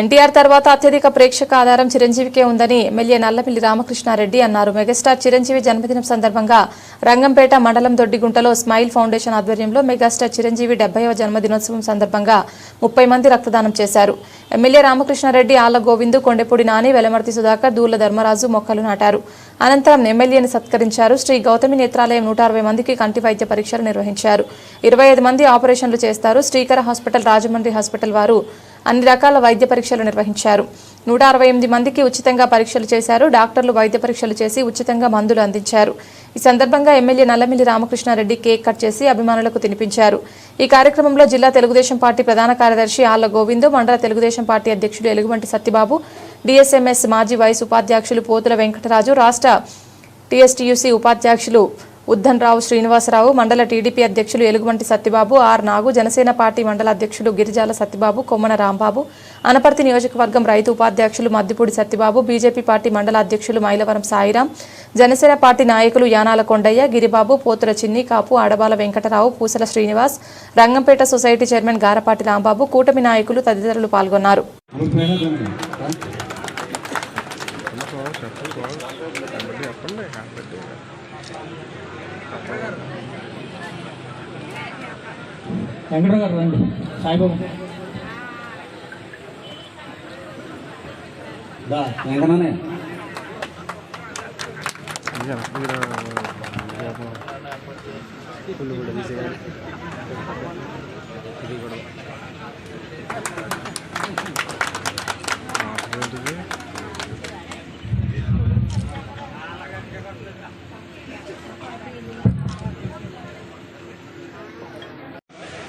ఎన్టీఆర్ తర్వాత అత్యధిక ప్రేక్షక ఆధారం చిరంజీవికే ఉందని ఎమ్మెల్యే నల్లమిల్లి రామకృష్ణారెడ్డి అన్నారు. మెగాస్టార్ చిరంజీవి జన్మదినం సందర్భంగా రంగంపేట మండలం దొడ్డిగుంటలో స్మైల్ ఫౌండేషన్ ఆధ్వర్యంలో మెగాస్టార్ చిరంజీవి డెబ్బైవ జన్మదినోత్సవం సందర్భంగా ముప్పై మంది రక్తదానం చేశారు. ఎమ్మెల్యే రామకృష్ణారెడ్డి ఆళ్ళ గోవిందు కొండెపూడి నాని వెలమర్తి సుధాకర్ దూర్ల ధర్మరాజు మొక్కలు నాటారు. అనంతరం ఎమ్మెల్యేని సత్కరించారు. శ్రీ గౌతమి నేత్రాలయం నూట అరవై మందికి కంటి వైద్య పరీక్షలు నిర్వహించారు. ఇరవై ఐదు మంది ఆపరేషన్లు చేస్తారు. శ్రీకర హాస్పిటల్ రాజమండ్రి హాస్పిటల్ వారు అన్ని రకాల వైద్య పరీక్షలు నిర్వహించారు. నూట అరవై ఎనిమిది మందికి ఉచితంగా పరీక్షలు చేశారు. డాక్టర్లు వైద్య పరీక్షలు చేసి ఉచితంగా మందులు అందించారు. ఈ సందర్భంగా MLA Nallamilli Ramakrishnareddy cake cut చేసి అభిమానులకు తినిపించారు. ఈ కార్యక్రమంలో జిల్లా తెలుగుదేశం పార్టీ ప్రధాన కార్యదర్శి ఆళ్ళ గోవిందు మండల తెలుగుదేశం పార్టీ అధ్యక్షుడు ఎలుగుబంటి సత్యబాబు డిఎస్ఎంఎస్ మాజీ వైస్ ఉపాధ్యక్షులు పోతుల వెంకటరాజు రాష్ట్ర టీఎస్టీయూసీ ఉపాధ్యక్షులు ఉద్దన్రావు శ్రీనివాసరావు మండల టీడీపీ అధ్యక్షులు ఎలుగుబంటి సత్యబాబు ఆర్ నాగు జనసేన పార్టీ మండల అధ్యక్షులు గిరిజాల సత్యబాబు కొమ్మన రాంబాబు అనపర్తి నియోజకవర్గం రైతు ఉపాధ్యక్షులు మద్దిపూడి సత్యబాబు బీజేపీ పార్టీ మండల అధ్యక్షులు మైలవరం సాయిరాం జనసేన పార్టీ నాయకులు యానాల కొండయ్య గిరిబాబు పోతుల చిన్ని కాపు ఆడబాల వెంకటరావు పూసల శ్రీనివాస్ రంగంపేట సొసైటీ చైర్మన్ గారపాటి రాంబాబు కూటమి నాయకులు తదితరులు పాల్గొన్నారు. వెంకటరావు గారు రండి. సాయిబాబు. దా వెంకటనే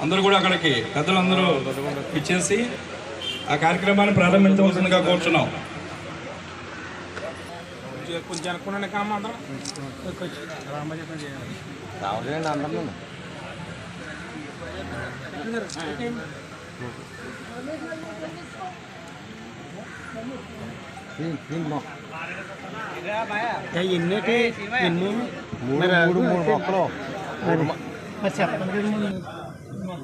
అందరూ కూడా అక్కడికి పెద్దలందరూ ఇచ్చేసి ఆ కార్యక్రమాన్ని ప్రారంభించవలసిందిగా కోరుచున్నాం. కొంచెం అనుకున్నాను కానీ మాత్రం రామజపం చేయాలి ఎన్నిటి ఎన్ని మూడు మూడు మొక్కలు చెప్పండి.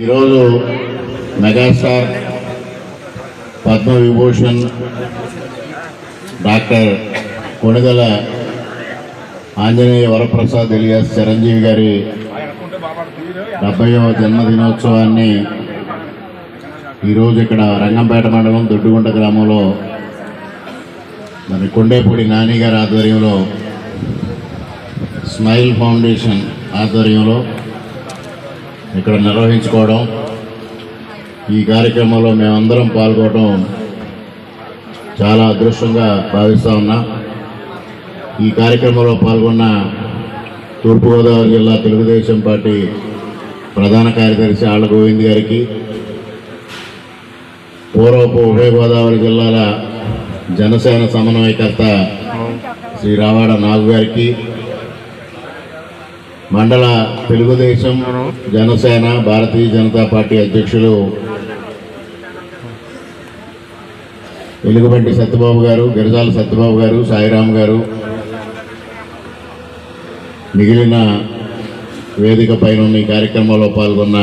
ఈరోజు megastar Padma Vibhushan doctor Konugala Anjaneya Varaprasad alias Chiranjeevi గారి డెబ్బైవ జన్మదినోత్సవాన్ని ఈరోజు ఇక్కడ రంగంపేట మండలం దొడ్డుగుంట గ్రామంలో మరి కొండేపూడి నాని గారి ఆధ్వర్యంలో స్మైల్ ఫౌండేషన్ ఆధ్వర్యంలో ఇక్కడ నిర్వహించుకోవడం ఈ కార్యక్రమంలో మేమందరం పాల్గొనడం చాలా అదృష్టంగా భావిస్తూ ఉన్నా. ఈ కార్యక్రమంలో పాల్గొన్న తూర్పుగోదావరి జిల్లా తెలుగుదేశం పార్టీ ప్రధాన కార్యదర్శి ఆళ్ళ గోవింద్ గారికి పూర్వపు ఉభయ గోదావరి జిల్లాల జనసేన సమన్వయకర్త శ్రీ రావాడ నాగు గారికి మండల తెలుగుదేశం జనసేన భారతీయ జనతా పార్టీ అధ్యక్షులు ఎలుగుబంటి సత్యబాబు గారు గిరిజాల సత్యబాబు గారు సాయిరాం గారు మిగిలిన వేదిక పైన ఈ కార్యక్రమంలో పాల్గొన్న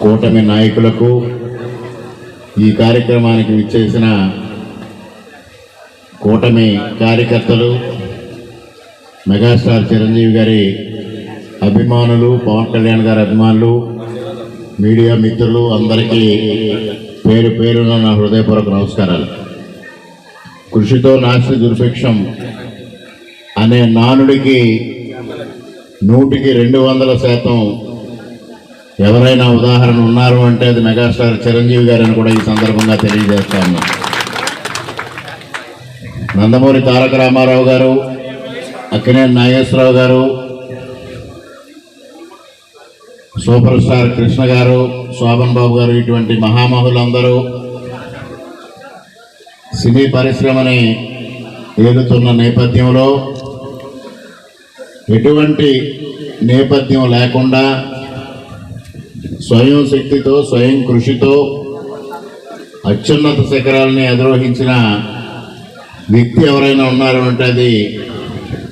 కూటమి నాయకులకు ఈ కార్యక్రమానికి విచ్చేసిన కూటమి కార్యకర్తలు మెగాస్టార్ చిరంజీవి గారి అభిమానులు పవన్ కళ్యాణ్ గారి అభిమానులు మీడియా మిత్రులు అందరికీ పేరు పేరున నా హృదయపూర్వక నమస్కారాలు. కృషితో నాస్తి దుర్భిక్షం అనే నానుడికి నూటికి రెండు వందల శాతం ఎవరైనా ఉదాహరణ ఉన్నారు అంటే అది మెగాస్టార్ చిరంజీవి గారని కూడా ఈ సందర్భంగా తెలియజేస్తాను. నందమూరి తారక రామారావు గారు అక్కినేని నాగేశ్వరరావు గారు సూపర్ స్టార్ కృష్ణ గారు శోభన్ బాబు గారు ఇటువంటి మహామహులందరూ సినీ పరిశ్రమని ఏలుతున్న నేపథ్యంలో ఎటువంటి నేపథ్యం లేకుండా స్వయం శక్తితో స్వయం కృషితో అత్యున్నత శిఖరాలని అధిరోహించిన వ్యక్తి ఎవరైనా ఉన్నారు అంటే అది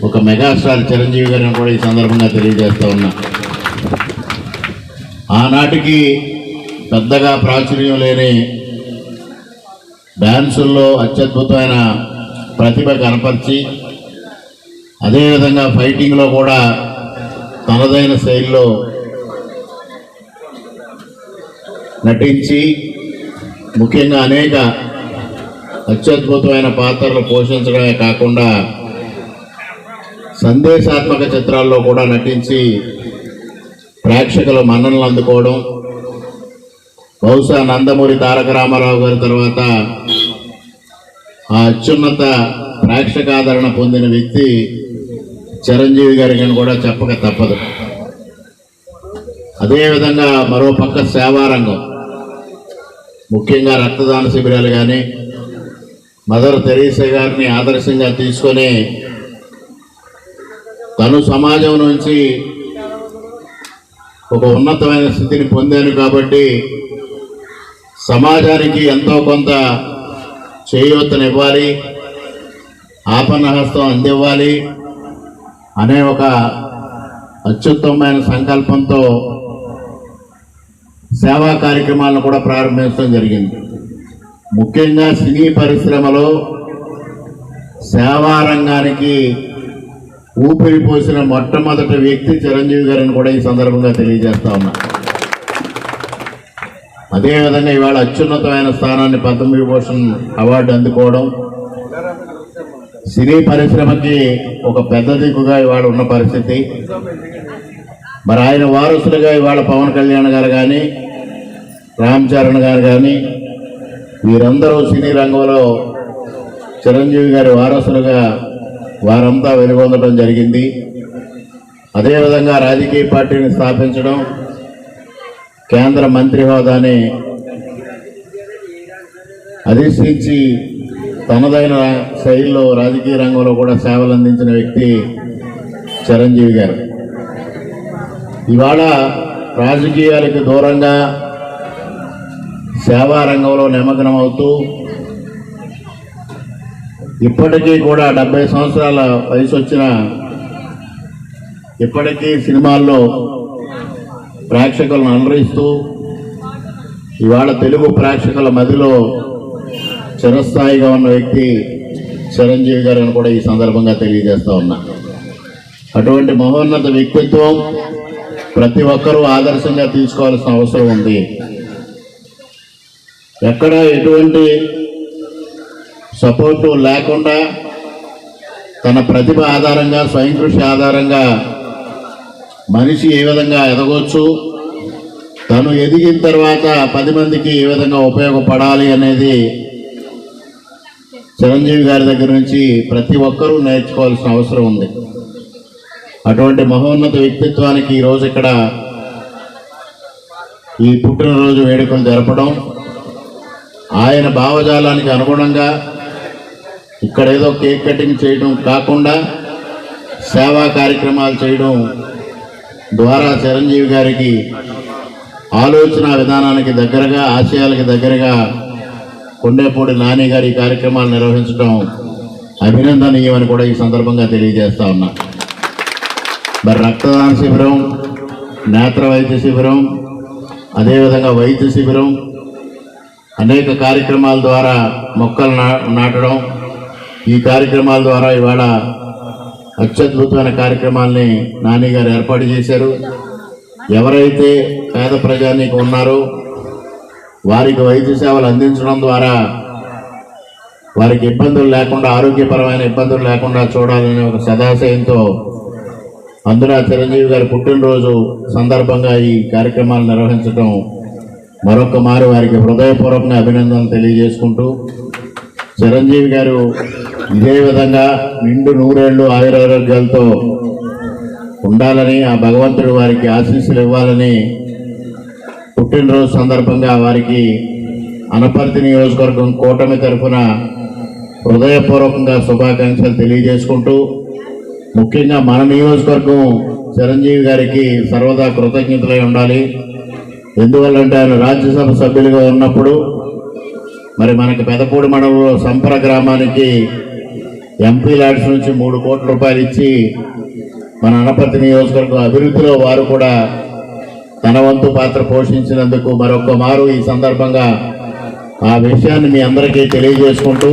ఒక మెగాస్టార్ చిరంజీవి గారిని కూడా ఈ సందర్భంగా తెలియజేస్తూ ఉన్నా. ఆనాటికి పెద్దగా ప్రాచుర్యం లేని డ్యాన్సుల్లో అత్యద్భుతమైన ప్రతిభ కనపరిచి అదేవిధంగా ఫైటింగ్లో కూడా తనదైన శైలిలో నటించి ముఖ్యంగా అనేక అత్యద్భుతమైన పాత్రలు పోషించడమే కాకుండా సందేశాత్మక చిత్రాల్లో కూడా నటించి ప్రేక్షకుల మన్ననలు అందుకోవడం. బహుశా నందమూరి తారక రామారావు గారి తర్వాత ఆ అత్యున్నత ప్రేక్షకాదరణ పొందిన వ్యక్తి చిరంజీవి గారికి అని కూడా చెప్పక తప్పదు. అదేవిధంగా మరో పక్క సేవారంగం ముఖ్యంగా రక్తదాన శిబిరాలు కానీ మదర్ తెరీసా గారిని ఆదర్శంగా తీసుకొని తను సమాజం నుంచి ఒక ఉన్నతమైన స్థితిని పొందాను కాబట్టి సమాజానికి ఎంతో కొంత చేయూతనివ్వాలి ఆపన్నహస్తం అందివ్వాలి అనే ఒక అత్యుత్తమమైన సంకల్పంతో సేవా కార్యక్రమాలను కూడా ప్రారంభించడం జరిగింది. ముఖ్యంగా సినీ పరిశ్రమలో సేవా రంగానికి ఊపిరి పోసిన మొట్టమొదటి వ్యక్తి చిరంజీవి గారిని కూడా ఈ సందర్భంగా తెలియజేస్తా ఉన్నా. అదేవిధంగా ఇవాళ అత్యున్నతమైన స్థానాన్ని పద్మవిభూషణ్ అవార్డు అందుకోవడం సినీ పరిశ్రమకి ఒక పెద్ద దిక్కుగా ఇవాళ ఉన్న పరిస్థితి. మరి ఆయన వారసులుగా ఇవాళ పవన్ కళ్యాణ్ గారు కానీ రామ్ చరణ్ గారు కానీ వీరందరూ సినీ రంగంలో చిరంజీవి గారి వారసులుగా వారంతా వెలుగొందడం జరిగింది. అదేవిధంగా రాజకీయ పార్టీని స్థాపించడం కేంద్ర మంత్రి హోదాని అధిష్ఠించి తనదైన శైలిలో రాజకీయ రంగంలో కూడా సేవలు అందించిన వ్యక్తి చిరంజీవి గారు. ఇవాళ రాజకీయాలకు దూరంగా సేవా రంగంలో నిమగ్నం అవుతూ ఇప్పటికీ కూడా డెబ్బై సంవత్సరాల వయసు వచ్చిన ఇప్పటికీ సినిమాల్లో ప్రేక్షకులను అలరిస్తూ ఇవాళ తెలుగు ప్రేక్షకుల మధ్యలో చిరస్థాయిగా ఉన్న వ్యక్తి చిరంజీవి గారు అని కూడా ఈ సందర్భంగా తెలియజేస్తూ ఉన్నా. అటువంటి మహోన్నత వ్యక్తిత్వం ప్రతి ఒక్కరూ ఆదర్శంగా తీసుకోవాల్సిన అవసరం ఉంది. ఎక్కడ ఎటువంటి సపోర్టు లేకుండా తన ప్రతిభ ఆధారంగా స్వయం కృషి ఆధారంగా మనిషి ఏ విధంగా ఎదగవచ్చు తను ఎదిగిన తర్వాత పది మందికి ఏ విధంగా ఉపయోగపడాలి అనేది చిరంజీవి గారి దగ్గర నుంచి ప్రతి ఒక్కరూ నేర్చుకోవాల్సిన అవసరం ఉంది. అటువంటి మహోన్నత వ్యక్తిత్వానికి ఈరోజు ఇక్కడ ఈ పుట్టినరోజు వేడుకలు జరపడం ఆయన భావజాలానికి అనుగుణంగా ఇక్కడ ఏదో కేక్ కటింగ్ చేయడం కాకుండా సేవా కార్యక్రమాలు చేయడం ద్వారా చిరంజీవి గారికి ఆలోచన విధానానికి దగ్గరగా ఆశయాలకి దగ్గరగా కొండేపూడి నాని గారి కార్యక్రమాలు నిర్వహించడం అభినందనీయమని కూడా ఈ సందర్భంగా తెలియజేస్తా ఉన్నా. మరి రక్తదాన శిబిరం నేత్ర వైద్య శిబిరం అదేవిధంగా వైద్య శిబిరం అనేక కార్యక్రమాల ద్వారా మొక్కలు నా- నాటడం ఈ కార్యక్రమాల ద్వారా ఇవాళ అత్యద్భుతమైన కార్యక్రమాల్ని నాని గారు ఏర్పాటు చేశారు. ఎవరైతే పేద ప్రజానికి ఉన్నారో వారికి వైద్య సేవలు అందించడం ద్వారా వారికి ఇబ్బందులు లేకుండా ఆరోగ్యపరమైన ఇబ్బందులు లేకుండా చూడాలనే ఒక సదాశయంతో అందున చిరంజీవి గారి పుట్టినరోజు సందర్భంగా ఈ కార్యక్రమాలు నిర్వహించడం మరొక మారు వారికి హృదయపూర్వకంగా అభినందనలు తెలియజేసుకుంటూ చిరంజీవి గారు ఇదే విధంగా నిండు నూరేళ్ళు ఆయురారోగ్యాలతో ఉండాలని ఆ భగవంతుడు వారికి ఆశీస్సులు ఇవ్వాలని పుట్టినరోజు సందర్భంగా వారికి అనపర్తి నియోజకవర్గం కూటమి తరఫున హృదయపూర్వకంగా శుభాకాంక్షలు తెలియజేసుకుంటూ ముఖ్యంగా మన నియోజకవర్గం చిరంజీవి గారికి సర్వదా కృతజ్ఞతలై ఉండాలి. ఎందువల్లంటే ఆయన రాజ్యసభ సభ్యులుగా ఉన్నప్పుడు మరి మనకి పెదపూడి మండలంలో సంపర గ్రామానికి ఎంపీ ల్యాడ్స్ నుంచి మూడు కోట్ల రూపాయలు ఇచ్చి మన అనపర్తి నియోజకవర్గం అభివృద్ధిలో వారు కూడా తన వంతు పాత్ర పోషించినందుకు మరొక మారు ఈ సందర్భంగా ఆ విషయాన్ని మీ అందరికీ తెలియజేసుకుంటూ